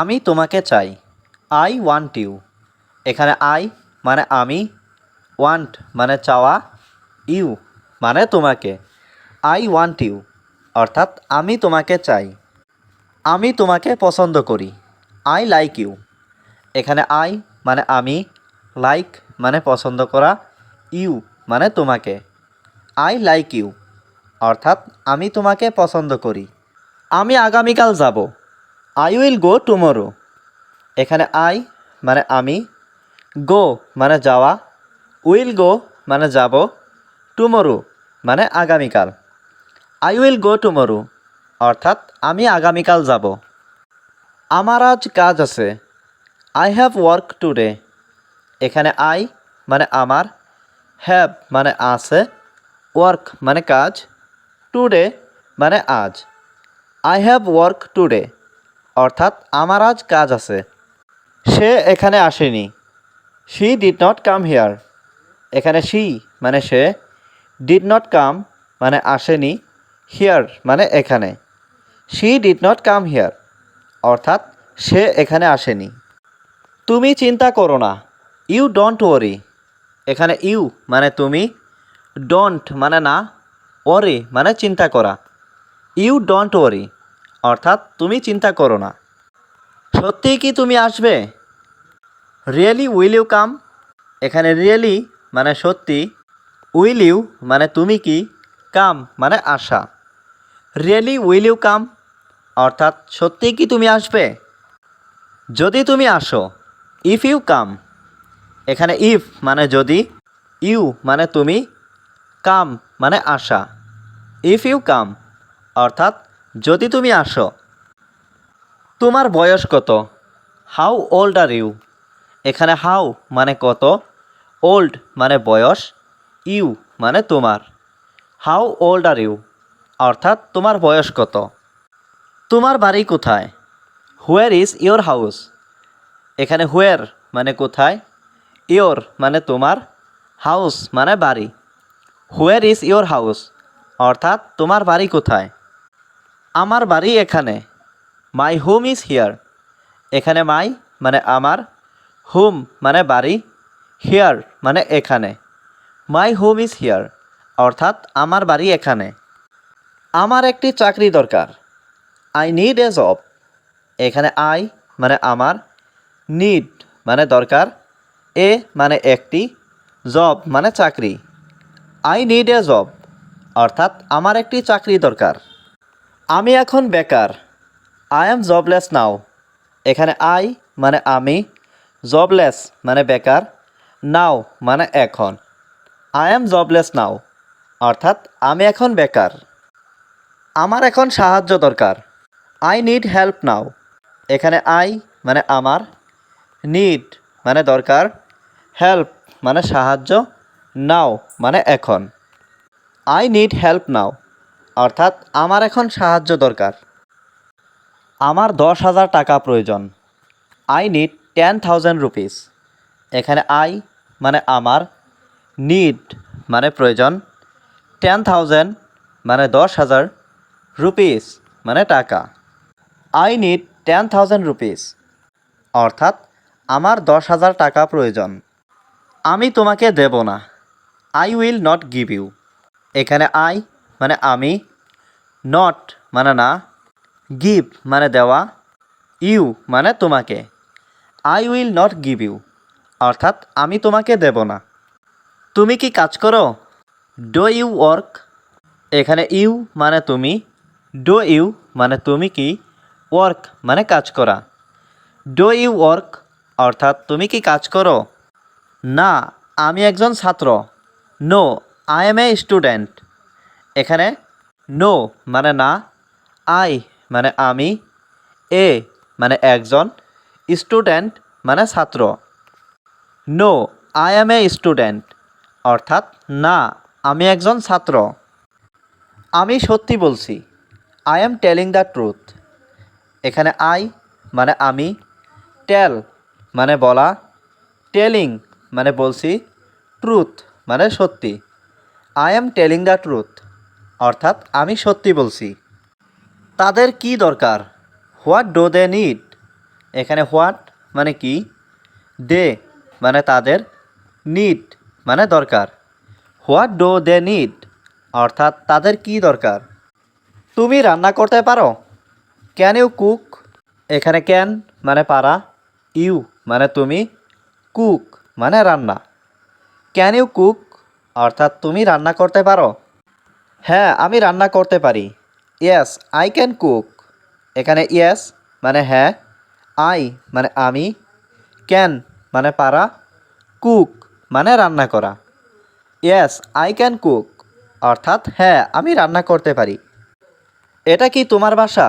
আমি তোমাকে চাই। আই ওয়ান্ট ইউ এখানে আই মানে আমি ওয়ান্ট মানে চাওয়া ইউ মানে তোমাকে। আই ওয়ান্ট ইউ অর্থাৎ আমি তোমাকে চাই। আমি তোমাকে পছন্দ করি। আই লাইক ইউ এখানে আই মানে আমি লাইক মানে পছন্দ করা ইউ মানে তোমাকে। আই লাইক ইউ অর্থাৎ আমি তোমাকে পছন্দ করি। আমি আগামীকাল যাব। আই উইল গো টুমোরো এখানে আই মানে আমি গো মানে যাওয়া উইল গো মানে যাব টুমোরো মানে আগামীকাল। আই উইল গো টুমোরো অর্থাৎ আমি আগামীকাল যাব। আমার আজ কাজ আছে। আই হ্যাভ ওয়ার্ক টুডে এখানে আই মানে আমার হ্যাভ মানে আছে ওয়ার্ক মানে কাজ টুডে মানে আজ। আই হ্যাভ ওয়ার্ক টুডে অর্থাৎ আমার আজ কাজ আছে। সে এখানে আসেনি। She did not come here এখানে শি মানে সে ডিড নট কাম মানে আসেনি। হিয়ার মানে এখানে। She did not come here অর্থাৎ সে এখানে আসেনি। তুমি চিন্তা করো না। ইউ ডোন্ট ওয়ারি এখানে ইউ মানে তুমি। ডোন্ট মানে না। ওয়ারি মানে চিন্তা করা। ইউ ডোন্ট ওয়ারি অর্থাৎ তুমি চিন্তা করো না। সত্যিই কি তুমি আসবে? রিয়েলি উইল ইউ কাম এখানে রিয়েলি মানে সত্যি উইল ইউ মানে তুমি কি কাম মানে আসা রিয়েলি উইল ইউ কাম অর্থাৎ সত্যিই কি তুমি আসবে? যদি তুমি আসো ইফ ইউ কাম এখানে ইফ মানে যদি ইউ মানে তুমি কাম মানে আসা ইফ ইউ কাম অর্থাৎ যদি তুমি আসো, তোমার বয়স কত? হাউ ওল্ড আর ইউ এখানে হাউ মানে কত? ওল্ড মানে বয়স ইউ মানে তোমার। হাউ ওল্ড আর ইউ অর্থাৎ তোমার বয়স কত? তোমার বাড়ি কোথায়? হোয়ার ইজ ইয়োর হাউস এখানে হোয়ার মানে কোথায়? ইয়োর মানে তোমার। হাউস মানে বাড়ি। হোয়ার ইজ ইয়োর হাউস অর্থাৎ তোমার বাড়ি কোথায়? আমার বাড়ি এখানে। মাই হোম ইজ হিয়ার এখানে মাই মানে আমার হোম মানে বাড়ি হিয়ার মানে এখানে। মাই হোম ইজ হিয়ার অর্থাৎ আমার বাড়ি এখানে। আমার একটি চাকরি দরকার। আই নিড এ জব এখানে আই মানে আমার নিড মানে দরকার। এ মানে একটি জব মানে চাকরি। আই নিড এ জব অর্থাৎ আমার একটি চাকরি দরকার। আমি এখন বেকার। আই এম জবলেস নাও এখানে আই মানে আমি জবলেস মানে বেকার নাও মানে এখন। আই এম জবলেস নাও অর্থাৎ আমি এখন বেকার। আমার এখন সাহায্য দরকার। আই নিড হেল্প নাও এখানে আই মানে আমার নিড মানে দরকার হেল্প মানে সাহায্য নাও মানে এখন। আই নিড হেল্প নাও অর্থাৎ আমার এখন সাহায্য দরকার। আমার দশ হাজার টাকা প্রয়োজন। I need ten thousand rupees এখানে আই মানে আমার নিড মানে প্রয়োজন। টেন থাউজেন্ড মানে দশ হাজার রুপিস মানে টাকা। I need ten thousand rupees অর্থাৎ আমার দশ হাজার টাকা প্রয়োজন। আমি তোমাকে দেব না। I will not give you এখানে আই মানে আমি নট মানে না গিভ মানে দেওয়া ইউ মানে তোমাকে I will not give you অর্থাৎ আমি তোমাকে দেব না। তুমি কি কাজ করো? ডো ইউ ওয়ার্ক এখানে ইউ মানে তুমি ডো ইউ মানে তুমি কি ওয়ার্ক মানে কাজ করা। ডো ইউ ওয়ার্ক অর্থাৎ তুমি কি কাজ করো? না, আমি একজন ছাত্র। No I am a student এখানে নো মানে না, আই মানে আমি, এ মানে একজন, স্টুডেন্ট মানে ছাত্র। No, I am a student, অর্থাৎ না, আমি একজন ছাত্র। আমি সত্যি বলছি, I am telling the truth. এখানে আই মানে আমি, টেল মানে বলা, টেলিং মানে বলছি, ট্রুথ মানে সত্যি। I am telling the truth. অর্থাৎ আমি সত্যি বলছি। তাদের কি দরকার? হোয়াট ডো দে নিড এখানে হোয়াট মানে কি? দে মানে তাদের নিড মানে দরকার। হোয়াট ডো দে নিড অর্থাৎ তাদের কি দরকার? তুমি রান্না করতে পারো? ক্যান ইউ কুক এখানে ক্যান মানে পারা। ইউ মানে তুমি কুক মানে রান্না। ক্যান ইউ কুক অর্থাৎ তুমি রান্না করতে পারো। হ্যাঁ আমি রান্না করতে পারি। ইয়েস আই ক্যান কুক এখানে ইয়েস মানে হ্যাঁ আই মানে আমি। ক্যান মানে পারা। কুক মানে রান্না করা। ইয়েস আই ক্যান কুক অর্থাৎ হ্যাঁ আমি রান্না করতে পারি। এটা কি তোমার বাসা?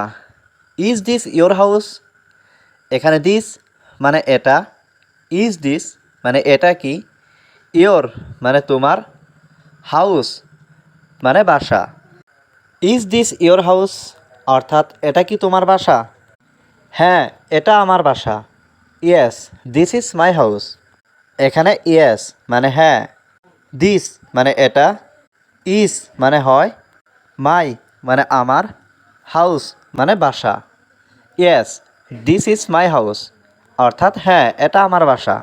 ইজ দিস ইয়োর হাউস এখানে দিস মানে এটা। ইজ দিস মানে এটা কি? ইয়োর মানে তোমার হাউস মানে বাসা। ইজ দিস ইয়োর হাউস অর্থাৎ, এটা কি তোমার বাসা? হ্যাঁ এটা আমার বাসা। Yes this is my house এখানে ইয়েস মানে হ্যাঁ। দিস মানে এটা। ইজ মানে হয়। মাই মানে আমার। হাউস মানে বাসা। Yes this is my house অর্থাৎ হ্যাঁ এটা আমার বাসা।